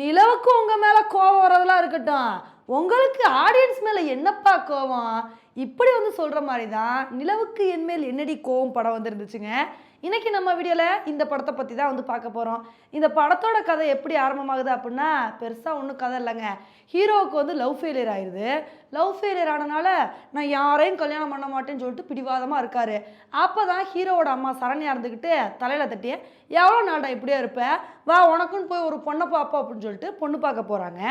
நிலவுக்கு உங்கள் மேலே கோவம் வரதெல்லாம் இருக்கட்டும். உங்களுக்கு ஆடியன்ஸ் மேலே என்னப்பா கோவம்? இப்படி வந்து சொல்கிற மாதிரி தான் நிலவுக்கு என்மேல் என்னடி கோவம் படம் வந்துருந்துச்சுங்க? இன்றைக்கி நம்ம வீடியோவில் இந்த படத்தை பற்றி தான் வந்து பார்க்க போகிறோம் இந்த படத்தோட கதை எப்படி ஆரம்பமாகுது அப்படின்னா பெருசாக ஒன்றும் கதை இல்லைங்க. ஹீரோவுக்கு வந்து லவ் ஃபெயிலியர் ஆயிடுது லவ் ஃபெயிலியர் ஆனனால நான் யாரையும் கல்யாணம் பண்ண மாட்டேன்னு சொல்லிட்டு பிடிவாதமாக இருக்காரு. அப்போ தான் ஹீரோவோட அம்மா சரணியாக இருந்துக்கிட்டு தலையில் தட்டி எவ்வளோ நாடா இப்படியே இருப்பேன் வா உனக்குன்னு போய் ஒரு பொண்ணை பார்ப்போம் அப்படின்னு சொல்லிட்டு பொண்ணு பார்க்க போகிறாங்க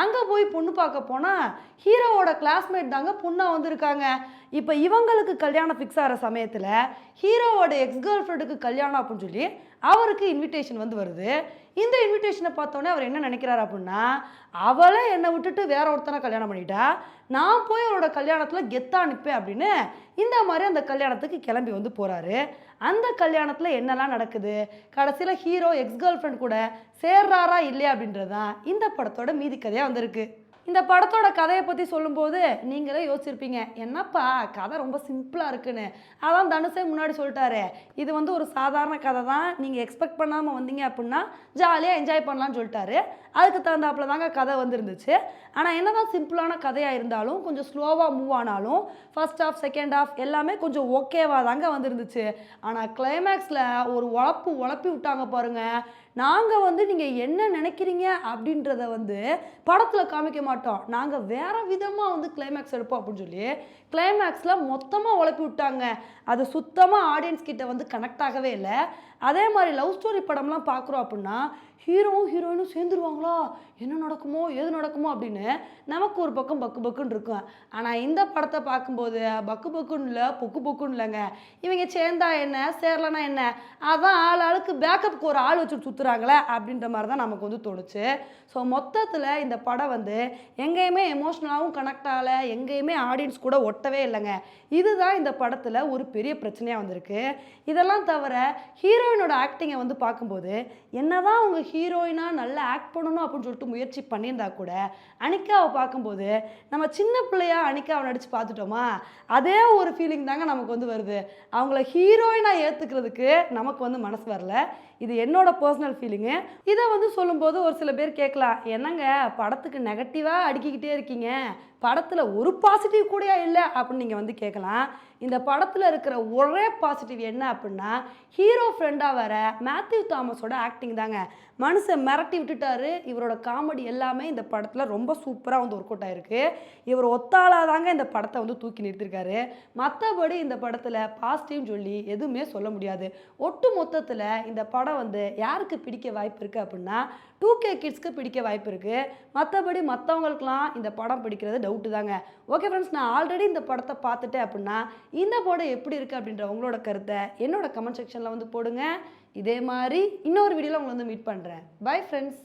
அங்கே போய் பொண்ணு பார்க்க போனால் ஹீரோவோட கிளாஸ்மேட் தாங்க பொண்ணாக இருக்காங்க. இப்போ இவங்களுக்கு கல்யாணம் ஃபிக்ஸ் ஆகிற சமயத்தில் ஹீரோவோட எக்ஸ் கேர்ள் ஃப்ரெண்டுக்கு கல்யாணம் அப்படின்னு சொல்லி அவருக்கு இன்விடேஷன் வந்து வருது. இந்த இன்விடேஷனை பார்த்தோன்னே அவர் என்ன நினைக்கிறாரு அப்படின்னா அவளை என்னை விட்டுட்டு வேற ஒருத்தனை கல்யாணம் பண்ணிட்டா நான் போய் அவரோட கல்யாணத்தில் கெத்தா நிற்பேன் அப்படின்னு இந்த மாதிரி அந்த கல்யாணத்துக்கு கிளம்பி வந்து போகிறாரு அந்த கல்யாணத்தில் என்னெல்லாம் நடக்குது? கடைசியில் ஹீரோ எக்ஸ் கேர்ள் ஃப்ரெண்ட் கூட சேர்றாரா இல்லையா அப்படின்றது தான் இந்த படத்தோட மீதி கதையாக வந்திருக்கு. இந்த படத்தோட கதையை பற்றி சொல்லும்போது நீங்களே யோசிச்சிருப்பீங்க என்னப்பா கதை ரொம்ப சிம்பிளாக இருக்குன்னு. அதான் தனுஷே முன்னாடி சொல்லிட்டாரு. இது வந்து ஒரு சாதாரண கதை தான். நீங்கள் எக்ஸ்பெக்ட் பண்ணாமல் வந்தீங்க அப்படின்னா ஜாலியாக என்ஜாய் பண்ணலாம்னு சொல்லிட்டாரு. அதுக்கு தகுந்தாப்புல தாங்க கதை வந்துருந்துச்சு. ஆனால் என்னதான் சிம்பிளான கதையாக இருந்தாலும் கொஞ்சம் ஸ்லோவாக மூவ் ஆனாலும் ஃபர்ஸ்ட் ஆஃப் செகண்ட் ஆஃப் எல்லாமே கொஞ்சம் ஓகேவாக தாங்க வந்துருந்துச்சு. ஆனால் கிளைமேக்ஸில் ஒரு உழப்பு உழப்பி விட்டாங்க பாருங்கள் நாங்கள் வந்து நீங்கள் என்ன நினைக்கிறீங்க அப்படின்றத வந்து படத்தில் காமிக்க மாட்டோம். நாங்கள் வேறு விதமாக வந்து கிளைமேக்ஸ் எடுப்போம் அப்படின்னு சொல்லி கிளைமேக்ஸில் மொத்தமாக உழப்பி விட்டாங்க. அது சுத்தமாக ஆடியன்ஸ் கிட்ட வந்து கனெக்ட் ஆகவே இல்லை. அதே மாதிரி லவ் ஸ்டோரி படம்லாம் பார்க்குறோம் அப்படின்னா ஹீரோவும் ஹீரோயினும் சேர்ந்துருவாங்களா? என்ன நடக்குமோ எது நடக்குமோ அப்படின்னு நமக்கு ஒரு பக்கம் பக்கு பக்குன்னு இருக்கும். ஆனால் இந்த படத்தை பார்க்கும்போது பக்கு பக்குன்னு இல்லை பொக்கு பொக்குன்னு இல்லைங்க. இவங்க சேர்ந்தா என்ன சேரலனா என்ன? அதான் ஆள் ஆளுக்கு பேக்கப்புக்கு ஒரு ஆள் வச்சு சுற்றுறாங்களே அப்படின்ற மாதிரி தான் நமக்கு வந்து தோணுச்சு. ஸோ மொத்தத்தில் இந்த படம் வந்து எங்கேயுமே எமோஷ்னலாகவும் கனெக்ட் ஆகலை. எங்கேயுமே ஆடியன்ஸ் கூட ஒட்டவே இல்லைங்க. இதுதான் இந்த படத்தில் ஒரு பெரிய பிரச்சனையாக வந்திருக்கு. இதெல்லாம் தவிர ஹீரோயினோட ஆக்டிங்கை வந்து பார்க்கும்போது என்னதான் அவங்க ஹீரோயினாக நல்லா ஆக்ட் பண்ணணும் அப்படின்னு சொல்லிட்டு முயற்சி பண்ணியிருந்தா கூட அனிக்காவை பார்க்கும்போது நம்ம சின்ன பிள்ளையா அனிக்காவை நடித்து பார்த்துட்டோமா? அதே ஒரு ஃபீலிங் தாங்க நமக்கு வந்து வருது. அவங்கள ஹீரோயினாக ஏற்றுக்கிறதுக்கு நமக்கு வந்து மனசு வரல. இது என்னோட பர்சனல் ஃபீலிங்கு இதை வந்து சொல்லும்போது ஒரு சில பேர் கேட்கலாம் என்னங்க படத்துக்கு நெகட்டிவாக அடுக்கிக்கிட்டே இருக்கீங்க? படத்தில் ஒரு பாசிட்டிவ் கூட இல்லை? அப்படின்னு நீங்கள் வந்து கேட்கலாம். இந்த படத்தில் இருக்கிற ஒரே பாசிட்டிவ் என்ன அப்படின்னா ஹீரோ ஃப்ரெண்டாக வர மேத்யூ தாமஸோட ஆக்டிங் தாங்க. மனுஷன் மிரட்டி விட்டுட்டாரு. இவரோட காமெடி எல்லாமே இந்த படத்தில் ரொம்ப சூப்பராக வந்து ஒர்க் அவுட் ஆயிருக்கு. இவர் ஒத்தாளாக தாங்க இந்த படத்தை வந்து தூக்கி நிறுத்திருக்காரு. மற்றபடி இந்த படத்தில் பாசிட்டிவ்னு சொல்லி எதுவுமே சொல்ல முடியாது. ஒட்டு மொத்தத்தில் இந்த படம் வந்து யாருக்கு பிடிக்க வாய்ப்பு இருக்குது அப்படின்னா டூ கே கிட்ஸ்க்கு பிடிக்க வாய்ப்பு இருக்குது மற்றபடி மற்றவங்களுக்குலாம் இந்த படம் பிடிக்கிறது டவுட்டு தாங்க. ஓகே ஃப்ரெண்ட்ஸ் நான் ஆல்ரெடி இந்த படத்தை பார்த்துட்டேன் அப்படின்னா இந்த படம் எப்படி இருக்குது அப்படின்ற உங்களோட கருத்தை என்னோட கமெண்ட் செக்ஷனில் வந்து போடுங்க. இதே மாதிரி இன்னொரு வீடியோவில் உங்களை வந்து மீட் பண்ணுறேன் பை ஃப்ரெண்ட்ஸ்